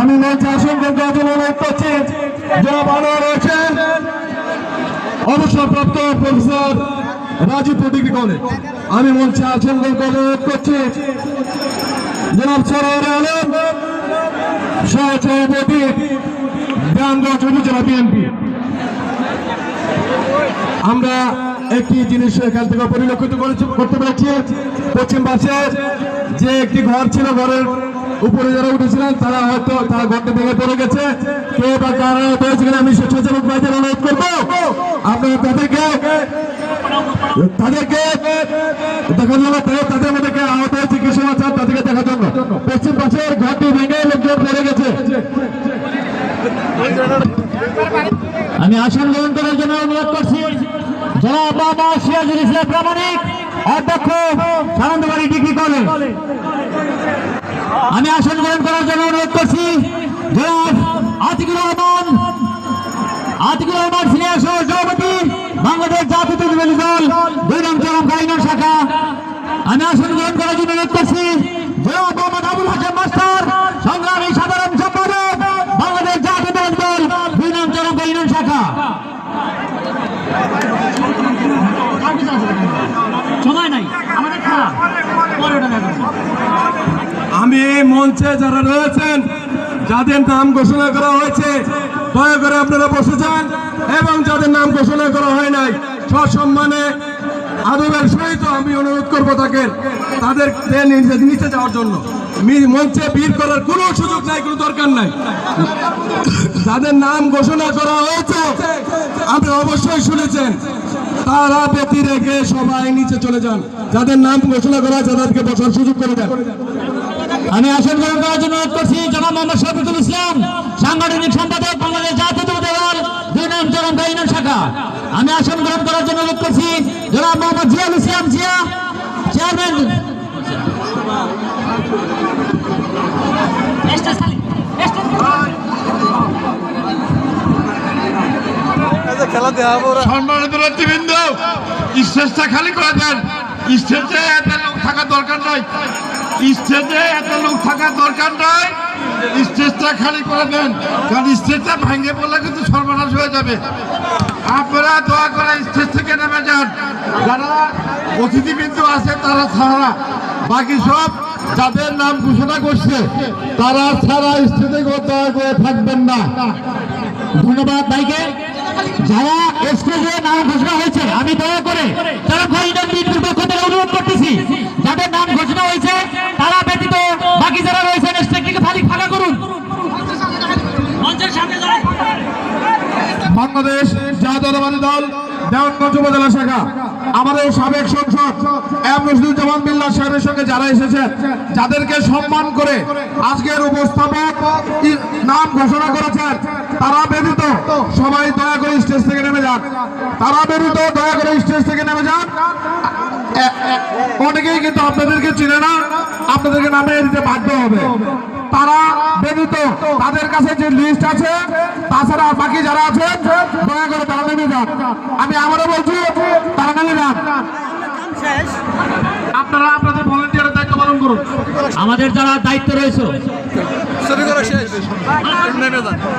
আমি মঞ্চে অসংখ্য গাজন অনুরোধ যারা ভালো রয়েছেন, অবসরপ্রাপ্ত প্রফেসর রাজীব ডিগ্রি কলেজ। আমি মঞ্চে অসংখ্য অনুরোধ করছি জনাব সরার আলম সহ সভাপতি জ্ঞানগঞ্জ উপজেলা বিএনপি আমরা একটি জিনিস এখান থেকে পরিলক্ষিত করতে পেরেছি। পশ্চিম পাশে যে একটি ঘর ছিল, ঘরের উপরে যারা উঠেছিলেন, তারা হয়তো তারা ঘরটা ভেঙে পড়ে গেছে। কে বা কারা হয়েছে কিনা আমি স্বেচ্ছাসেবক ভাইদের অনুরোধ করব। আপনারা তাদেরকে তাদেরকে দেখার জন্য তাদের- মধ্যে কে আহত হয়েছে, কি সমাচার, তাদেরকে দেখার জন্য। পশ্চিম পাশের ঘরটি ভেঙে লোকজন পড়ে গেছে। আমি আসন গ্রহণ করার জন্য অনুরোধ করছি। জনাব বাবা সিরাজুল ইসলাম প্রামাণিক, অধ্যক্ষ সানন্দবাড়ি ডিগ্রি কলেজ। আমি আসন গ্রহণ করার জন্য অনুরোধ করছি। আতিকুর রহমান আতিকুর রহমান সিনিয়র সভাপতি বাংলাদেশ জাতীয়তাবাদী দল, দুই নং চরম গাইনার শাখা। আমি আসন গ্রহণ করার জন্য অনুরোধ করছি। সংগ্রামী সাধারণ সম্পাদক, বাংলাদেশ জাতীয়তাবাদী দল, দুই নং চরম গাইনার শাখা। সময় নাই, আমাদের খেলা। আমি মঞ্চে যারা রয়েছেন, যাদের নাম ঘোষণা করা হয়েছে, দয়া করে আপনারা বসে যান এবং যাদের নাম ঘোষণা করা হয় নাই, সসম্মানে আদবের সহিত আমি অনুরোধ করব তাকে, তাদের নিচে যাওয়ার জন্য। মঞ্চে ভিড় করার কোনো সুযোগ নাই, কোনো দরকার নাই। যাদের নাম ঘোষণা করা হয়েছে, আপনি অবশ্যই শুনেছেন, তারা ব্যতি রেখে সবাই নিচে চলে যান। যাদের নাম ঘোষণা করা আছে তাদেরকে বসার সুযোগ করে দেন। আমি আসন গ্রহণ করার জন্য অনুরোধ করছি জনাব মোহাম্মদ শফিকুল ইসলাম, সাংগঠনিক সম্পাদক বাংলাদেশ জাতীয়তাবাদী দল, দুই নং চরম গাইনার শাখা। আমি আসন গ্রহণ করার জন্য অনুরোধ করছি জনাব মোহাম্মদ জিয়াউল ইসলাম জিয়া, চেয়ারম্যান। স্টেজটা খালি করে দেন। স্টেজে লোক থাকার দরকার নাই। স্টেজে এত লোক থাকার দরকার নাই। স্টেজটা খালি করে দেন। কারণ স্টেজটা ভেঙে পড়লে কিন্তু সর্বনাশ হয়ে যাবে। আপনারা দয়া করে স্টেজ থেকে নেমে যান। যারা অতিথিবৃন্দ আছে, তারা ছাড়া। বাকি সব যাদের নাম ঘোষণা করছে, তারা ছাড়া স্টেজে দয়া করে থাকবেন না। ধন্যবাদ ভাইকে। যারা স্টেজে নাম ঘোষণা হয়েছে, আমি দয়া করে তারা খরিদার পক্ষ অনুরোধ করতেছি। যাদের নাম ঘোষণা হয়েছে, তারা ব্যতীত বাকি যারা রয়েছেন খালি ফাঁকা করুন। বাংলাদেশ জাতীয়তাবাদী দল, দেওয়ানগঞ্জ উপজেলা শাখা, আমাদের সাবেক সংসদ এম রশিদুজ্জামান বিল্লাহ সাহেবের সঙ্গে যারা এসেছেন, যাদেরকে সম্মান করে আজকের উপস্থাপক নাম ঘোষণা করেছেন, তারা ব্যতীত সবাই দয়া করে স্টেজ থেকে নেমে যান। তারা ব্যতীত দয়া করে স্টেজ থেকে নেমে যান। অনেকেই কিন্তু আপনাদেরকে চিনে না আপনাদেরকে নামে দিতে বাধ্য হবে। তারা ব্যতীত তাদের কাছে যে লিস্ট আছে তাছাড়া বাকি যারা আছে দয়া করে তারা নেমে যান। আমি আবারও বলছি তারা নেমে যান। আপনারা আপনাদের ভলেন্টিয়ারের দায়িত্ব পালন করুন। আমাদের যারা দায়িত্ব রয়েছে